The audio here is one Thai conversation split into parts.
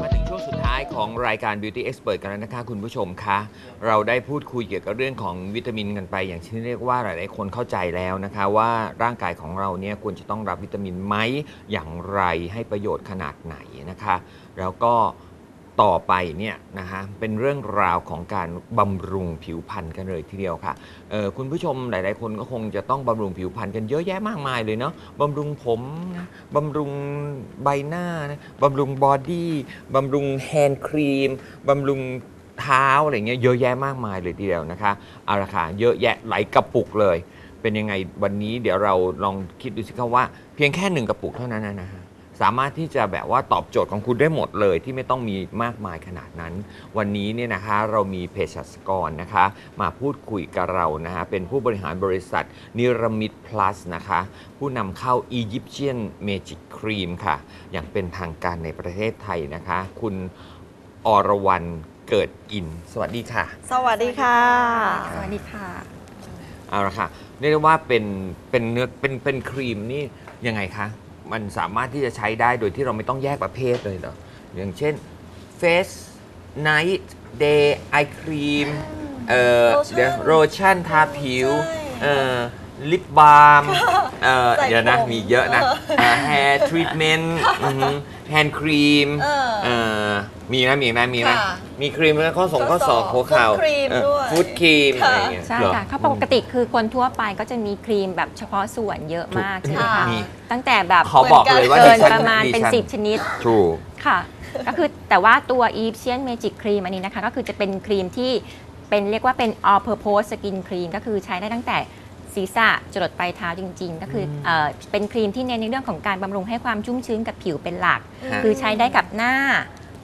มาถึงช่วงสุดท้ายของรายการ Beauty Expert กันแล้วนะคะ คุณผู้ชมคะ เราได้พูดคุยเกี่ยวกับเรื่องของวิตามินกันไป อย่างที่เรียกว่าหลายๆคนเข้าใจแล้วนะคะ ว่าร่างกายของเราเนี่ยควรจะต้องรับวิตามินไหมอย่างไรให้ประโยชน์ขนาดไหนนะคะ แล้วก็ ต่อไปเนี่ยนะคะเป็นเรื่องราวของการบำรุงผิวพรรณกันเลยทีเดียวค่ะคุณผู้ชมหลาย ๆ คนก็คงจะต้องบำรุงผิวพรรณกันเยอะแยะมากมายเลยเนาะบำรุงผมนะบำรุงใบหน้านะบำรุงบอดี้บำรุงแฮนด์ครีมบำรุงเท้าอะไรเงี้ยเยอะแยะมากมายเลยทีเดียวนะคะเอาละค่ะเยอะแยะหลายกระปุกเลย เป็นยังไงวันนี้เดี๋ยวเราลองคิดดูสิครับว่า เพียงแค่หนึ่งกระปุกเท่านั้นนะฮะ สามารถที่จะแบบว่าตอบโจทย์ของคุณได้หมดเลยที่ไม่ต้องมีมากมายขนาดนั้น วันนี้เนี่ยนะคะเรามีเภสัชกรนะคะ มาพูดคุยกับเรานะฮะเป็นผู้บริหารบริษัทนิรมิต plus นะคะ ผู้นำเข้า Egyptian Magic Cream ค่ะ อย่างเป็นทางการในประเทศไทยนะคะ คุณอรวรรณเกิดอิน สวัสดีค่ะ สวัสดีค่ะ สวัสดีค่ะ เอาละค่ะเรียกได้ว่าเป็นเป็นเนื้อเป็นเป็นครีมนี่ยังไงคะ มันสามารถที่จะใช้ได้โดยที่เราไม่ต้องแยกประเภทเลยเหรอ อย่างเช่น Face Night Day Eye Cream เอ่อโลชั่นเดี๋ยวโรชั่นทาผิวใช่เอ่อลิปบาล์มเอ่อใส่เดี๋ยวนะผมมีเยอะนะเออแฮร์ทรีทเมนต์ แฮนด์ครีมเออเอ่อมีนะมีนะมีนะค่ะมีครีมแล้วข้อสองข้อศอกข้อศอกหัวเข่า foot cream ด้วยฟูดครีมค่ะ อะไรอย่างเงี้ยใช่เหรอ ค่ะเขาปกติคือคนทั่วไปก็จะมีครีมแบบเฉพาะส่วนเยอะมากถูกใช่ไหมคะมี ตั้งแต่แบบขอบอกเลยว่าเกินดิฉันประมาณเป็น ดิฉั10 ชนิดถูก ค่ะ ก็คือแต่ว่าตัว e p s i a n Magic Cream อันนี้นะคะ ก็คือจะเป็นครีมที่เป็นเรียกว่าเป็น all purpose skin cream ก็คือใช้ได้ตั้งแต่ ศีรษะจรดปลายเท้าจริง ๆ ก็คือเออเป็นครีมที่เน้นในเรื่องของการบำรุงให้ความชุ่มชื้นกับผิวเป็นหลักค่ะคือใช้ได้กับหน้า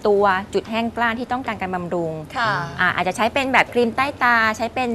ตัวจุดแห้งกล้านที่ต้องการการบำรุงค่ะ อ่าอาจจะใช้เป็นแบบครีมใต้ตา ใช้เป็น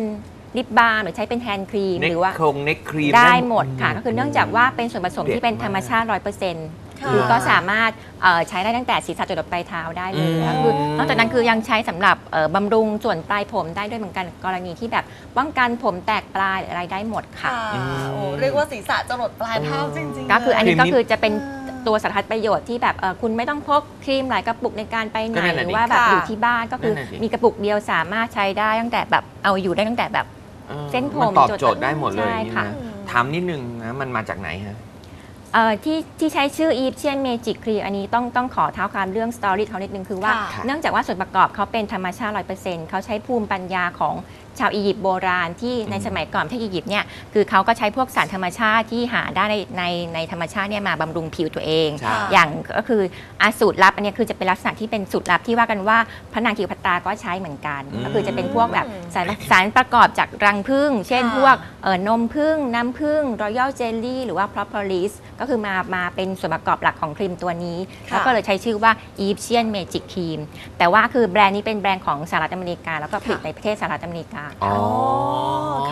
ลิปบาล์มหรือใช้เป็นแฮนด์ครีมเน็หกรือว่า คงเน็กครีมได้หมดค่ะ ก็คือเนื่องจากว่าเป็นส่วนผสมเด็ดที่เป็นมากธรรมชาติ100%ค่ะ คือก็สามารถเอ่อใช้ได้ตั้งแต่ศีรษะจรดปลายเท้าได้เลอืยมก็คือนอกจากนั้นคือยังใช้สำหรับเอ่อบำรุงส่วนปลายผมได้ด้วยเหมือนกันกรณีที่แบบป้องกันผมแตกปลายหรืออะไรได้หมดค่ะค่ะอืมโอ้เรียกว่าศีรษะจะหลดปลายเท้าจริงๆก็คืออันนี้ครีมนี้ก็คือจะเป็นอ่าตัวสารพัดประโยชน์ที่แบบเอ่อคุณไม่ต้องพกครีมหลายกระปุกในการไปไหนก็นั่นหน่ะรือดิว่าแบบค่ะอยู่ที่บ้านก็คือนั่นน่ะดิมีกระปุกเดียวสามารถใช้ได้ตั้งแต่แบบเอาอยู่ได้ตั้งแต่แบบออเส้นผมมันตอบจดโจทย์ได้หมดเลยใช่นี่ค่ะนะถามนิดนึงนะมันมาจากไหนฮะเอ่อ ที่ที่ใช้ชื่อ Egyptian Magic Cream อันนี้ต้องต้องขอเท้าความเรื่องสตอรี่เขานิดนึงคือว่า ค่ะ เนื่องจากว่าส่วนประกอบเขาเป็นธรรมชาติ 100%เขาใช้ภูมิปัญญาของ ชาวอียิปต์โบราณที่ในสมัยก่อนที่อียิปต์เนี่ยคือเขาก็ใช้พวกสารธรรมชาติที่หาได้ในในในธรรมชาติเนี่ยมาบำรุงผิวตัวเอง ใช่ อย่างก็คืออาสูตรลับอันเนี้ยคือจะเป็นลักษณะที่เป็นสูตรลับที่ว่ากันว่าพระนางกิวพัตตราก็ใช้เหมือนกัน อืม ก็คือจะเป็นพวกแบบสารสารประกอบจากรังผึ้งเช่น ค่ะ พวกเอ่อนมผึ้งน้ำผึ้งรอยัลเจลลี่หรือว่า propolis ก็คือมามาเป็นส่วนประกอบหลักของครีมตัวนี้ค่ะแล้วก็เลยใช้ชื่อว่า Egyptian Magic Cream แต่ว่าคือแบรนด์นี้เป็นแบรนด์ของสหรัฐอเมริกา แล้วก็ผลิตในประเทศสหรัฐอเมริกาอ๋อ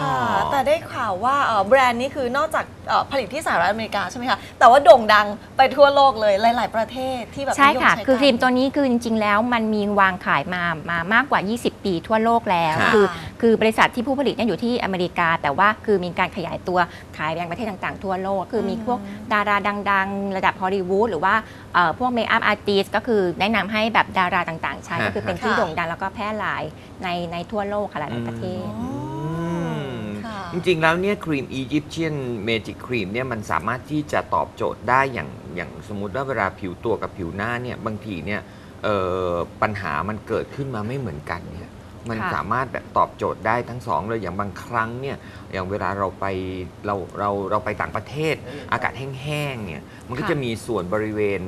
ค่ะ แต่ได้ข่าวว่าเอ่อแบรนด์นี้คือนอกจากเอ่อผลิตที่สหรัฐอเมริกาใช่ไหมคะ แต่ว่าโด่งดังไปทั่วโลกเลยหลาย ๆ ประเทศที่แบบใช่นิยมค่ะกันคือครีมตัวนี้คือจริง ๆ แล้วมันมีวางขายมามามากกว่า 20 ปีทั่วโลกแล้ว ค่ะ คือ คือบริษัทที่ผู้ผลิตเนี่ยอยู่ที่อเมริกา แต่ว่าคือมีการขยายตัวขายไปยังประเทศต่างๆ ทั่วโลก คือมีพวกดาราดัง ๆ ระดับฮอลลีวูดหรือว่าเอ่อพวกเมคอัพอาร์ติสก็คือแนะนำให้แบบดาราต่างๆ ใช้ฮะก็คือเป็นที่โด่งดังแล้วก็แพร่หลายในในทั่วโลกค่ะหลายๆประเทศอ๋อมค่ะจริงๆ แล้วเนี่ยครีม Egyptian Magic Cream เนี่ยมันสามารถที่จะตอบโจทย์ได้อย่างอย่างสมมุติว่าเวลาผิวตัวกับผิวหน้าเนี่ยบางทีเนี่ยเอ่อปัญหามันเกิดขึ้นมาไม่เหมือนกันเนี่ย มันค่ะ สามารถแบบตอบโจทย์ได้ทั้งสองเลยอย่างบางครั้งเนี่ยอย่างเวลาเราไปเราเราเราไปต่างประเทศ อากาศแห้งๆเนี่ยมันก็จะมีส่วนบริเวณ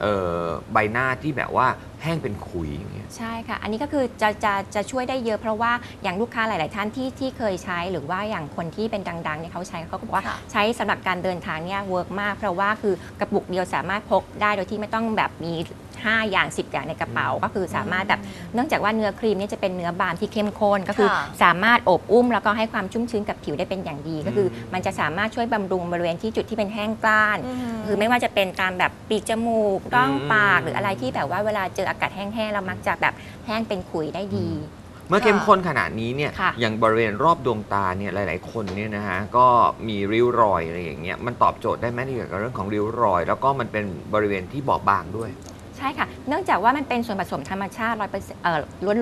เอ่อใบหน้าที่แบบว่า แห้งเป็นขุยอย่างเงี้ย ใช่ค่ะ อันนี้ก็คือจะจะจะช่วยได้เยอะเพราะว่าอย่างลูกค้าหลาย ๆ ท่านที่ที่เคยใช้หรือว่าอย่างคนที่เป็นดัง ๆ เนี่ยเขาใช้เขาก็บอกว่าค่ะ ใช้สำหรับการเดินทางเนี่ยเวิร์กมาก เพราะว่าคือกระปุกเดียวสามารถพกได้โดยที่ไม่ต้องแบบมี 5 อย่าง 10 อย่างในกระเป๋า ก็คือสามารถแบบเนื่องจากว่าเนื้อครีมเนี่ยจะเป็นเนื้อบาล์มที่เข้มข้นก็คือ ค่ะ สามารถอบอุ้มแล้วก็ให้ความชุ่มชื้นกับผิวได้เป็นอย่างดี ก็คือมันจะสามารถช่วยบำรุงบริเวณที่จุดที่เป็นแห้งกร้าน คือไม่ว่าจะเป็นตามแบบปีกจมูกร่องปากอืมหรืออะไรที่แบบว่าเวลาเจออากาศแห้งๆเรามักจะแบบแห้งเป็นขุยได้ดี เมื่อเข้มข้นขนาดนี้เนี่ยค่ะ อย่างบริเวณรอบดวงตาเนี่ยหลาย ๆ คนเนี่ยนะฮะก็มีริ้วรอยอะไรอย่างเงี้ยมันตอบโจทย์ได้ไหมเกี่ยวกับเรื่องของริ้วรอย แล้วก็มันเป็นบริเวณที่บอบบางด้วยใช่ค่ะ เนื่องจากว่ามันเป็นส่วนผสมธรรมชาติร้อยเปอร์เซ็นต์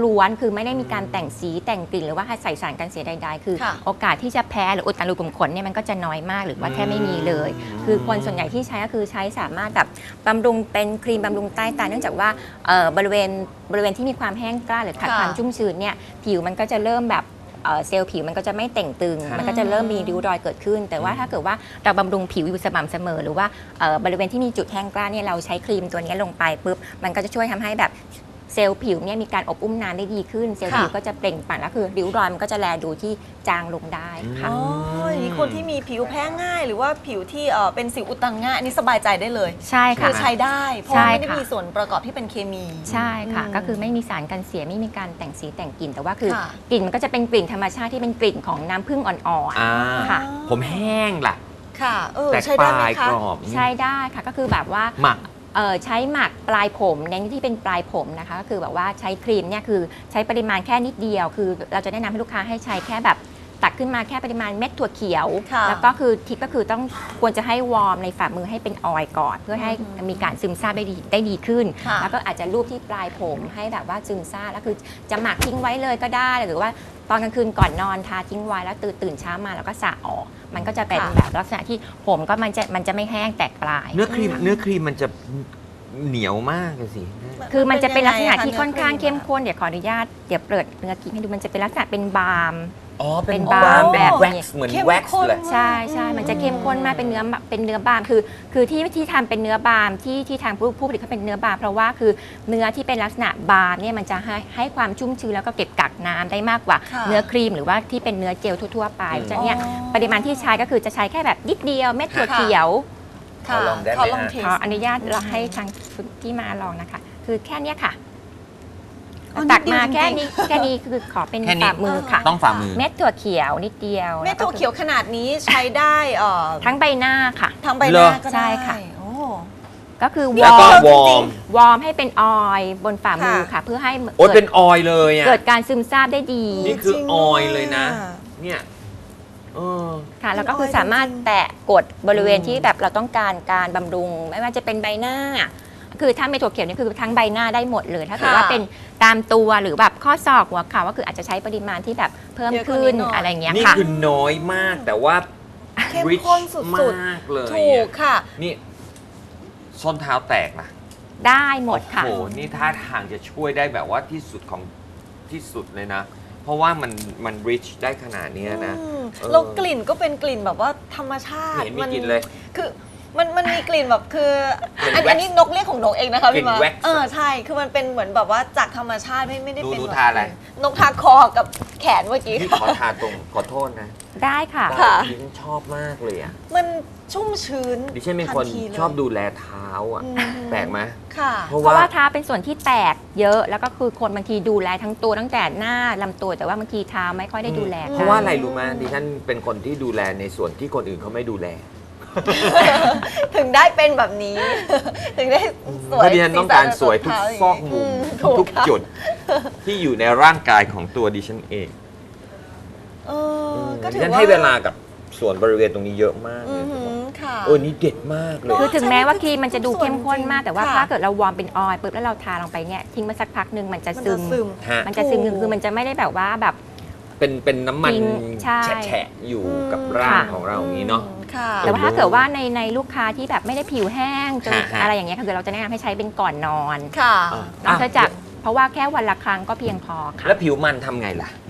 ล้วนๆ คือไม่ได้มีการแต่งสีแต่งกลิ่นหรือว่าใส่สารกันเสียใดๆ คือ ค่ะ โอกาสที่จะแพ้หรืออุดตันรูขุมขนเนี่ยมันก็จะน้อยมากหรือว่าแทบไม่มีเลยอืมคือคนส่วนใหญ่ที่ใช้ก็คือใช้สามารถแบบบำรุงเป็นครีมบำรุงใต้ตา เนื่องจากว่าเอ่อบริเวณบริเวณที่มีความแห้งกร้านหรือขาดค่ะความชุ่มชื้นเนี่ยผิวมันก็จะเริ่มแบบ เอ่อเซลล์ผิวมันก็จะไม่เต่งตึงค่ะมันก็จะเริ่มมีริ้วรอยเกิดขึ้น แต่ว่าถ้าเกิดว่าเราบำรุงผิวอยู่สม่ำเสมอ หรือว่าเอ่อบริเวณที่มีจุดแห้งกร้านเนี่ยเราใช้ครีมตัวนี้ลงไปปุ๊บมันก็จะช่วยทำให้แบบ เซลล์ผิวเนี่ยมีการอบอุ้มน้ำได้ดีขึ้น เซลล์ค่ะผิวก็จะเปล่งปลั่งแล้วคือริ้วรอยมันก็จะแลดูที่จางลงได้ค่ะ อ๋ออย่างนี้คนที่มีผิวแพ้ง่าย หรือว่าผิวที่เอ่อเป็นสิวอุดตันง่ายอันนี้สบายใจได้เลย ใช่คืค่ะ อใช้ได้เพราะใช่ว่าไม่ได้ค่ะ มีส่วนประกอบที่เป็นเคมี ใช่ค่ะ อืมก็คือไม่มีสารกันเสียไม่มีการแต่งสีแต่งกลิ่นแต่ว่าคือค่ะ กลิ่นมันก็จะเป็นกลิ่นธรรมชาติที่เป็นกลิ่นของน้ำผึ้งอ่อน อ่าค่ะ ผมแห้งล่ะ ค่ะเออแต่ใช้ปได้ไหมลายคะ กรอบๆใช้ได้ค่ะก็คือแบบว่าหมักเอ่อ ใช้หมักปลายผมเน้นที่เป็นปลายผมนะคะก็คือแบบว่าใช้ครีมเนี่ยคือใช้ปริมาณแค่นิดเดียว คือเราจะแนะนำให้ลูกค้าให้ใช้แค่แบบ ตักขึ้นมาแค่ปริมาณเม็ดถั่วเขียว ค่ะแล้วก็คือทิปก็คือต้องควรจะให้วอร์มในฝ่ามือให้เป็นออยล์ก่อน เพื่อให้อืมมีการซึมซาบได้ดีได้ดีขึ้น ค่ะแล้วก็อาจจะรูปที่ปลายผมให้แบบว่าซึมซาบแล้วคือจะหมักทิ้งไว้เลยก็ได้ หรือว่าตอนกลางคืนก่อนนอนทาทิ้งไว้แล้วตื่นตื่นเช้ามาแล้วก็สระออก มันก็จะเป็นค่ะ แบบลักษณะที่ผมก็มันจะมันจะไม่แห้งแตกปลาย เนื้อครีมเนื้อครีมมันจะเหนียวมากเลยสิ คือมันจะเป็นลักษณะที่ยังไงค่อนข้างเนื้เข้มข้นเดี๋ยวขออนุญาตเดี๋ยวเปิดเนื้อครีมให้ดูมันจะเป็นลักษณะเป็นบาล์ม อ๋อ เป็นบาบาร์ร์แบบ แว็กซ์เหมือนเข้มแว็กซ์ข้นเลย ใช่ใช่มันจะเข้มข้นมากเป็นเนื้อเป็นเนื้อบาล์มคือ คือที่ที่ทำเป็นเนื้อบาล์มที่ที่ทางผู้ผู้ผลิตเขาเป็นเนื้อบาล์มเพราะว่าคือเนื้อที่เป็นลักษณะบาล์มเนี่ยมันจะให้ให้ความชุ่มชื้นแล้วก็เก็บกักน้ำได้มากกว่า ค่ะเนื้อครีมหรือว่าที่เป็นเนื้อเจลทั่วๆไปอืมเพราะฉะนั้นเนี่ยอ๋อ ปริมาณที่ใช้ก็คือจะใช้แค่แบบนิดเดียวเม็ดถั่วค่ะเขียว ค่ะขอลองได้ไหมขอลองฮะ เทขส ออนุญาตเราให้ทางคุณที่มาลองนะคะ คือแค่เนี้ยค่ะอ๋อ ตักนิดเดียวมาจริงๆแค่นี้แค่นี้คือขอเป็นแค่นี้ ฝ่ามือค่ะ ต้องฝ่ามือ เม็ดถั่วเขียวนิดเดียวเม็ดถั่วเขียวขนาดนี้ใช้ได้เอ่อทั้งใบหน้าค่ะ ทั้งใบหเหรน้าอ ก็ได้ใช่ค่ะ โอ้ ก็คือวแล้วอก็ร์มวอร์มวอร์มให้เป็นออยล์บนฝ่ามือค่ะ ค่ะ เพื่อให้โอ้ยเกิเป็ดนออยล์เลยอะ เกิดการซึมซาบได้ดีนี่คือจริงออยล์ด้วยเลยนะอะเนี่ยเออ ค่ะ แล้วก็เป็นคือออยล์สามารถจริงๆแตะกดบริเวณอืมที่แบบเราต้องการการบำรุง ไม่ว่าจะเป็นใบหน้า คือถ้าเม็ดถั่วเขียวนี่คือทั้งใบหน้าได้หมดเลยถ้าเกิดค่ะว่าเป็นตามตัวหรือแบบข้อศอกหัวเข่าก็คืออาจจะใช้ปริมาณที่แบบเพิ่มเยอะกว่าขึ้นนี้หน่อยอะไรอย่างเงี้ยนี่ค่ะ คือน้อยมากแต่ว่า เข้ม rich ข้นสุดมากเลยๆ ถูกอะค่ะ นี่ส้นเท้าแตกนะได้หมดค่ะ โอ้โหนี่ท่าทางจะช่วยได้แบบว่าที่สุดของที่สุดเลยนะ เพราะว่ามันมัน rich ได้ขนาดเนี้ยนะ อืมเออแล้วกลิ่นก็เป็นกลิ่นแบบว่าธรรมชาติเห็นมีกลิ่นเลย คือ มันมันมีกลิ่นแบบคือเหมือนอัน wax อันนี้นกเรียกของนกเองนะคะกลิ่พี่นมา wax เออใช่คือมันเป็นเหมือนแบบว่าจากธรรมชาติไม่ไม่ได้ดูเป็นดูแบบทาอะไร นกทาคอกับแขนเมื่อกี้ นี่ขอทาตรงขอโทษนะได้ค่ะ ค่ะ ดิฉันชอบมากเลยอะมันชุ่มชื้นดิฉันเป็นคนทัทีเลย ชอบดูแลเท้าอะอืม แปลกไหมค่ะ เพราะเพราะว่าว่าเท้าเป็นส่วนที่แตกเยอะ แล้วก็คือคนบางทีดูแลทั้งตัวตั้งแต่หน้าลำตัวแต่ว่าบางทีเท้าไม่ค่อยได้ดูแลเพกันราะว่าอะไรรู้ไหมดิฉันเป็นคนที่ดูแลในส่วนที่คนอื่นเขาไม่ดูแล ถึงได้เป็นแบบนี้ ถึงได้สวยเพราะดิฉันต้องการสวยทุกซอกมุมถูทุกค่ะจุด ที่อยู่ในร่างกายของตัวดิฉันเองเออก็ดิถือฉันว่า ให้เวลากับส่วนบริเวณตรงนี้เยอะมากอืเลอยหือค่ะ เออนี่เด็ดมากเลย คือถึงแม้ว่าครีมมันจะดูเข้มข้นมากส่วนจริงแต่ว่าค่ะ ถ้าเกิดเราวอร์มเป็นออยล์ปุ๊บแล้วเราทาลงไปเนี่ยทิ้งมาสักพักหนึ่งมันจะมันซึจะม ซึม ฮะ มันจะซึมถูก คือมันจะไม่ได้แบบว่าแบบ เป็นเป็นน้ำมันจริงใช่ แฉะๆอยู่อืมกับร่างค่ะ ของเราอย่างนี้เนาะ ค่ะ แต่ว่าถ้าเกิดว่าในในลูกค้าที่แบบไม่ได้ผิวแห้งจนฮะฮะ อะไรอย่างเงี้ยคือเราจะแนะนำให้ใช้เป็นก่อนนอนค่ะอะนอกจากเพราะว่าแค่วันละครั้งก็เพียงพอค่ะ แล้วผิวมันทำไงล่ะนั่นน่ะ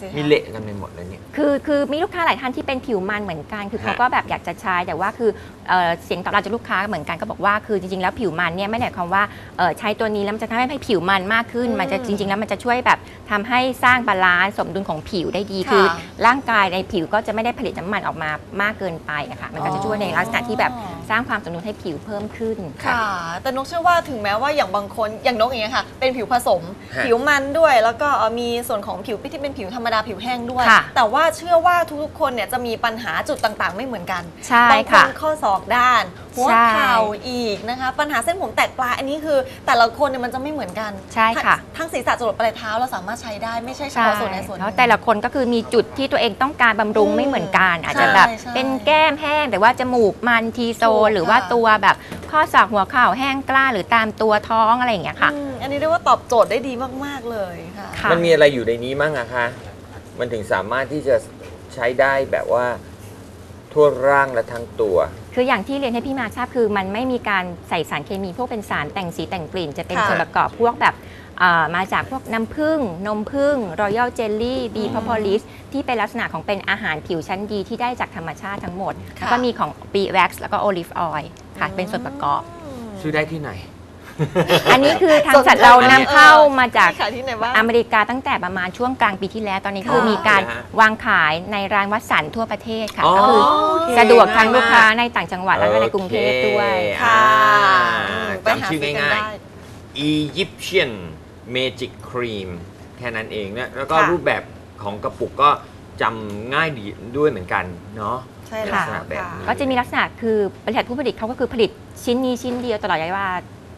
สิคะ มีเละกันไปหมดเลยเนี่ย คือคือมีลูกค้าหลายท่านที่เป็นผิวมันเหมือนกัน คือเขาฮะก็แบบอยากจะใช้แต่ว่าคือเอ่อเสียงตอบรับจากลูกค้าเหมือนกันก็บอกว่าคือจริงๆแล้วผิวมันเนี่ยไม่ได้หมายความว่าเอ่อใช้ตัวนี้แล้วมันจะทำให้ผิวมันมากขึ้น อืมมันจะจริง ๆ แล้วมันจะช่วยแบบทำให้สร้างบาลานซ์สมดุลของผิวได้ดีค่ะคือ ร่างกายในผิวก็จะไม่ได้ผลิตน้ำมันออกมามากเกินไปอะค่ะมันก็จะช่วยในลักษณะที่แบบสร้างความสมดุลให้ผิวเพิ่มขึ้น ค่ะ แต่นกเชื่อว่าถึงแม้ว่าอย่างบางคนอย่างนกอย่างเงี้ยค่ะ เป็นผิวผสม ฮะ ผิวมันด้วย แล้วก็เอ่อมีส่วนของผิวที่เป็นผิวธรรมรมดาผิวแห้งด้วย ค่ะแต่ว่าเชื่อว่าทุกๆคนเนี่ยจะมีปัญหาจุดต่างๆ ไม่เหมือนกันใช่บางคค่ะนข้อศอกด้าน หัวใช่ เข่าอีกนะคะ ปัญหาเส้นผมแตกปลายอันนี้คือ แต่ละคนเนี่ยมันจะไม่เหมือนกันใช่ค่ะ ทั้งศีรษะจรดปลายเท้าเราสามารถใช้ได้ไม่ใช่เฉใช่พาะส่วนใดส่วนหแล้นึ่วงแต่ละคนก็คือมีจุดที่ตัวเองต้องการบำรุงอืมไม่เหมือนกัน อาจจะใช่แบบใช่เป็นแก้มแห้ง แต่ว่าจมูกมันทีโซถูกหรือว่าค่ะตัวแบบข้อศอกหัวเข่าแห้งกล้าหรือตามตัวท้องอะไรอย่างเงี้ยค่ะ อืมอันนี้เรียกว่าตอบโจทย์ได้ดีมากๆเลยค่ะ ค่ะ มันมีอะไรอยู่ในนี้มั่งอะคะ มันถึงสามารถที่จะใช้ได้แบบว่าทั่วร่างและทั้งตัว คืออย่างที่เรียนให้พี่มาทราบคือ มันไม่มีการใส่สารเคมีพวกเป็นสารแต่งสีแต่งกลิ่น จะเป็นค่ะ ส่วนประกอบพวกแบบเอ่อมาจากพวกน้ำผึ้งนมผึ้งรอยัลเจลลี่บีพอพอลิสที่เป็นลักษณะของเป็นอาหารผิวชั้นดีที่ได้จากธรรมชาติทั้งหมด ค่ะ แล้วก็มีของบีแว็กซ์แล้วก็โอลิฟออยล์ค่ะ เป็นส่วนประกอบมซื้อได้ที่ไหน อันนี้คือทางสนใจจัดเราไหมนำเข้ามาจากขายที่ไหนบ้าง อเมริกาตั้งแต่ประมาณช่วงกลางปีที่แล้ว ตอนนี้คือค่ะมีการเหรอฮะวางขายในร้านวัดสันทั่วประเทศค่ะอ๋อก็คือโอเค สะดวกทางลูกค้าง่ายมากในต่างจังหวัดแล้วก็ในกรุงเทพด้วยโอเคค่ะอ่าอืมไปหาจำชื่อซื้อกันง่ายได้ๆ Egyptian Magic Cream แค่นั้นเองนะแล้วก็ค่ะ รูปแบบของกระปุกก็จำง่ายดีด้วยเหมือนกันเนาะ ใช่ลัแล้กษณะวแบบค่ะนี้ก็จะมีลักษณะคือบริษัทผู้ผลิตเขาก็คือผลิตชิ้นนี้ชิ้นเดียวตลอดระยะเวลา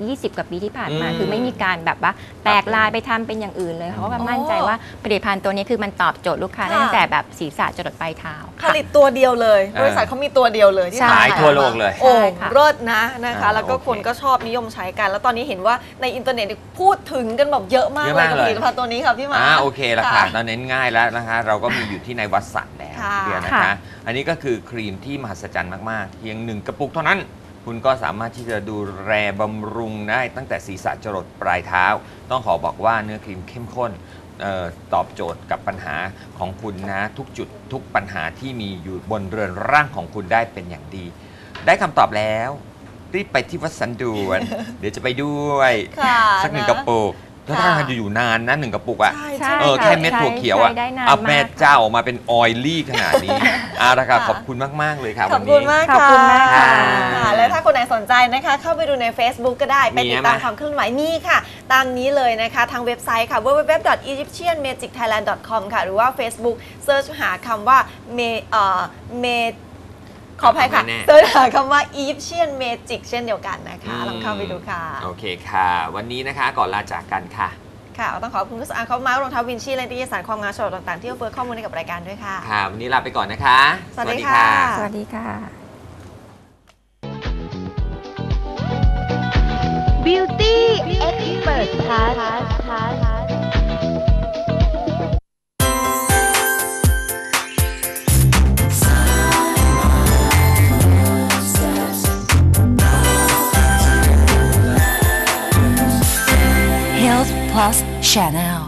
20 กว่าปีที่ผ่านมา อืมคือไม่มีการแบบว่าแตกลายไปทำเป็นอย่างอื่นเลยเขาก็มั่นใจว่าผลิตภัณฑ์ตัวนี้คือมันตอบโจทย์ลูกค้าค่ะ ตั้งแต่แบบศีรษะจรดปลายเท้าผค่ะ ลิตตัวเดียวเลยอ่าบริษัทเขามีตัวเดียวเลยที่ใช่ขายทำทั่วโลกเลยโอ้ใช่ค่ะ เลิศนะนะคะ อ่าแล้วก็โอเคคนก็ชอบนิยมใช้กัน แล้วตอนนี้เห็นว่าในอินเทอร์เน็ตพูดถึงกันแบบเยอะมากเยอะเลยมากกับเลย ผลิตภัณฑ์ตัวนี้ค่ะพี่หมา อ่าโอเคละค่ะค่ะตอนนี้ง่ายแล้วนะคะ เราก็มีอยู่ที่ในวัดสันแล้วค่ะ เดียวนะคะ ค่ะ อันนี้ก็คือครีมที่มหัศจรรย์มากๆ เพียงหนึ่งกระปุกเท่านั้น คุณก็สามารถที่จะดูแลบำรุงได้ตั้งแต่ศีรษะจรดปลายเท้า ต้องขอบอกว่าเนื้อครีมเข้มข้นเออตอบโจทย์กับปัญหาของคุณนะทุกจุดทุกปัญหาที่มีอยู่บนเรือนร่างของคุณได้เป็นอย่างดี ได้คำตอบแล้ว รีบไปที่วัดสันด่วน เดี๋ยวจะไปด้วยค่ะสักหนึ่งนะกระปุก แล้วค่ะถ้าทานอยู่นานนะหนึ่งกระปุกอะใช่ใช่ใช่เออค่ะแค่เม็ดถั่วเขียวอะใช้ได้นานเอามากแม่เจ้าออกมาเป็นออยลี่ขนาดนี้เอาละค่ะค่ะ ขอบคุณมาก ๆ เลยค่ะขวัอบนคุนี้ ณมากขอบคุณมากค่ะ ค่ะ และถ้าคนไหนสนใจนะคะ เข้าไปดูใน Facebook ก็ได้ ไปมีติดไหม ตามความเคลื่อนไหวมีค่ะ ตามนี้เลยนะคะ ทางเว็บไซต์ค่ะ www.egyptianmagicthailand.com ค่ะ หรือว่า Facebook เซิร์ชหาคำว่าเมเอ่อเม ขออภัยค่ะแน่ๆเซิร์ชหาคำว่า Egyptian Magic เช่นเดียวกันนะคะ ลองเข้าไปดูค่ะ โอเคค่ะ วันนี้นะคะก่อนลาจากกันค่ะค่ะต้องขอบคุณคุณสะอาดเขามารองเท้าวินชี่และนิตยสารความงามฉลาดต่างๆ ที่เฟิร์ข้อมูลให้กับรายการด้วยค่ะ ค่ะ วันนี้ลาไปก่อนนะคะ สวัสดีค่ะ สวัสดีค่ะ Beauty Expert Pass Shout Chanel.